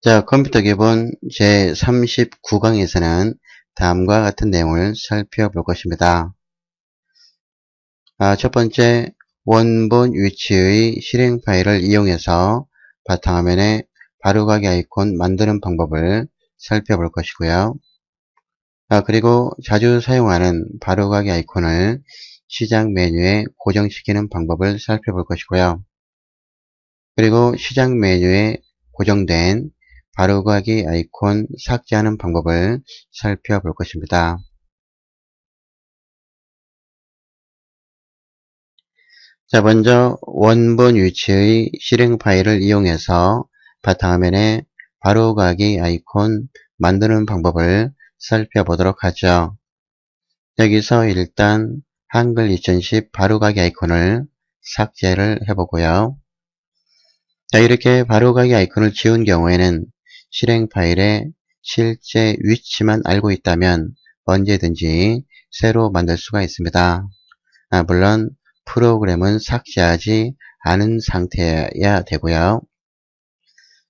자, 컴퓨터 기본 제39강에서는 다음과 같은 내용을 살펴볼 것입니다. 아, 첫 번째, 원본 위치의 실행 파일을 이용해서 바탕화면에 바로가기 아이콘 만드는 방법을 살펴볼 것이고요. 아, 그리고 자주 사용하는 바로가기 아이콘을 시작 메뉴에 고정시키는 방법을 살펴볼 것이고요. 그리고 시작 메뉴에 고정된 바로가기 아이콘 삭제하는 방법을 살펴볼 것입니다. 자, 먼저 원본 위치의 실행 파일을 이용해서 바탕화면에 바로가기 아이콘 만드는 방법을 살펴보도록 하죠. 여기서 일단 한글 2010 바로가기 아이콘을 삭제를 해보고요. 자, 이렇게 바로가기 아이콘을 지운 경우에는 실행 파일의 실제 위치만 알고 있다면 언제든지 새로 만들 수가 있습니다. 아, 물론 프로그램은 삭제하지 않은 상태여야 되고요.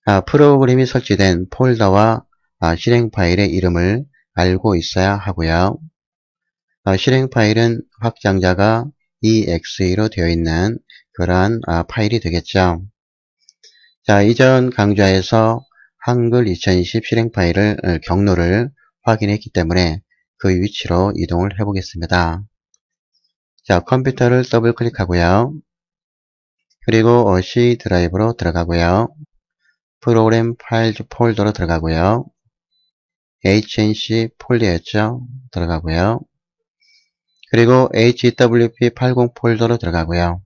아, 프로그램이 설치된 폴더와 아, 실행 파일의 이름을 알고 있어야 하고요. 아, 실행 파일은 확장자가 exe로 되어 있는 그러한 아, 파일이 되겠죠. 자, 이전 강좌에서 한글 2010 실행 파일을 어, 경로를 확인했기 때문에 그 위치로 이동을 해 보겠습니다. 자, 컴퓨터를 더블 클릭하고요. 그리고 어, C 드라이브로 들어가고요. 프로그램 파일 폴더로 들어가고요. HNC 폴더였죠. 들어가고요. 그리고 HWP 80 폴더로 들어가고요.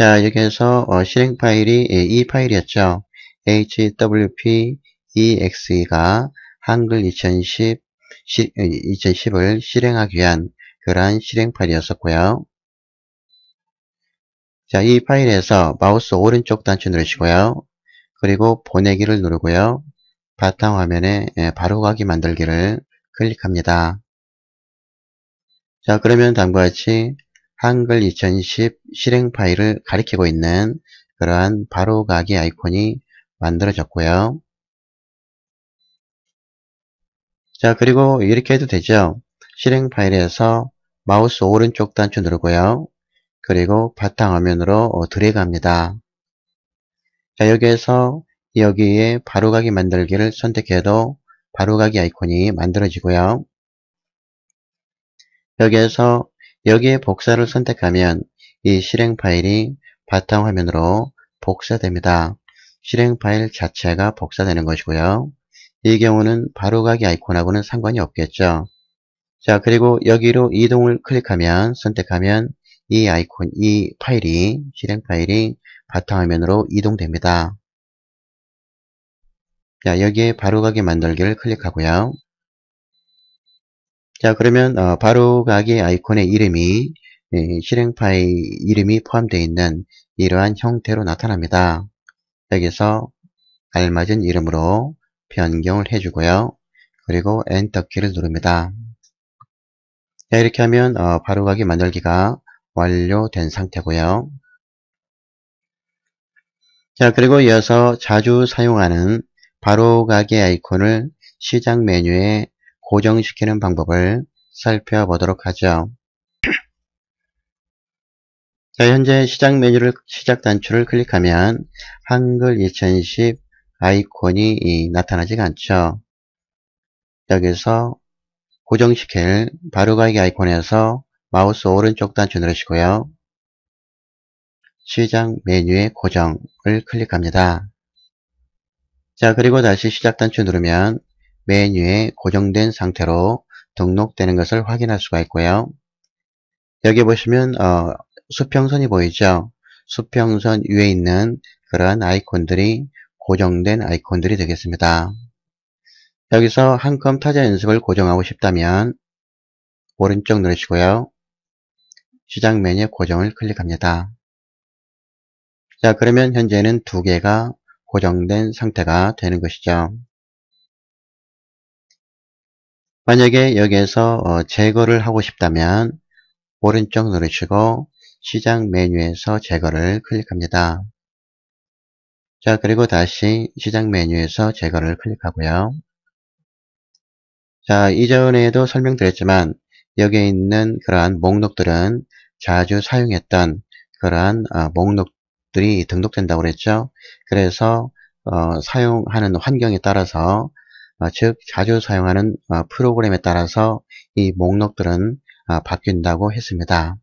자, 여기에서 어, 실행 파일이 이 파일이었죠. hwp exe가 한글 2010, 시, 2010을 실행하기 위한 그러한 실행 파일이었었고요. 자, 이 파일에서 마우스 오른쪽 단추 누르시고요. 그리고 보내기를 누르고요. 바탕화면에 바로가기 만들기를 클릭합니다. 자, 그러면 다음과 같이 한글 2010 실행 파일을 가리키고 있는 그러한 바로가기 아이콘이 만들어졌고요. 자 그리고 이렇게 해도 되죠. 실행 파일에서 마우스 오른쪽 단추 누르고요. 그리고 바탕화면으로 어, 드래그 합니다. 자 여기에서 여기에 바로가기 만들기를 선택해도 바로가기 아이콘이 만들어지고요. 여기에서 여기에 복사를 선택하면 이 실행 파일이 바탕화면으로 복사됩니다. 실행 파일 자체가 복사되는 것이고요. 이 경우는 바로가기 아이콘하고는 상관이 없겠죠. 자 그리고 여기로 이동을 클릭하면 선택하면 이 아이콘 이 파일이 실행 파일이 바탕화면으로 이동됩니다. 자 여기에 바로가기 만들기를 클릭하고요. 자 그러면 어, 바로 가기 아이콘의 이름이 예, 실행 파일 이름이 포함되어 있는 이러한 형태로 나타납니다. 여기서 알맞은 이름으로 변경을 해주고요. 그리고 엔터 키를 누릅니다. 자, 이렇게 하면 어, 바로가기 만들기가 완료된 상태고요. 자 그리고 이어서 자주 사용하는 바로가기 아이콘을 시작 메뉴에 고정시키는 방법을 살펴보도록 하죠. 자, 현재 시작 메뉴를 시작 단추를 클릭하면 한글 2010 아이콘이 나타나지 않죠. 여기서 고정시킬 바로가기 아이콘에서 마우스 오른쪽 단추 누르시고요. 시작 메뉴의 고정을 클릭합니다. 자 그리고 다시 시작 단추 누르면 메뉴에 고정된 상태로 등록되는 것을 확인할 수가 있고요. 여기 보시면 어, 수평선이 보이죠? 수평선 위에 있는 그러한 아이콘들이 고정된 아이콘들이 되겠습니다. 여기서 한 컴 타자 연습을 고정하고 싶다면 오른쪽 누르시고요. 시작 메뉴 고정을 클릭합니다. 자 그러면 현재는 두 개가 고정된 상태가 되는 것이죠. 만약에 여기에서 어, 제거를 하고 싶다면 오른쪽 누르시고 시작 메뉴에서 제거를 클릭합니다. 자, 그리고 다시 시작 메뉴에서 제거를 클릭하고요. 자, 이전에도 설명드렸지만 여기에 있는 그러한 목록들은 자주 사용했던 그러한 어, 목록들이 등록된다고 그랬죠. 그래서 어, 사용하는 환경에 따라서 어, 즉 자주 사용하는 어, 프로그램에 따라서 이 목록들은 어, 바뀐다고 했습니다.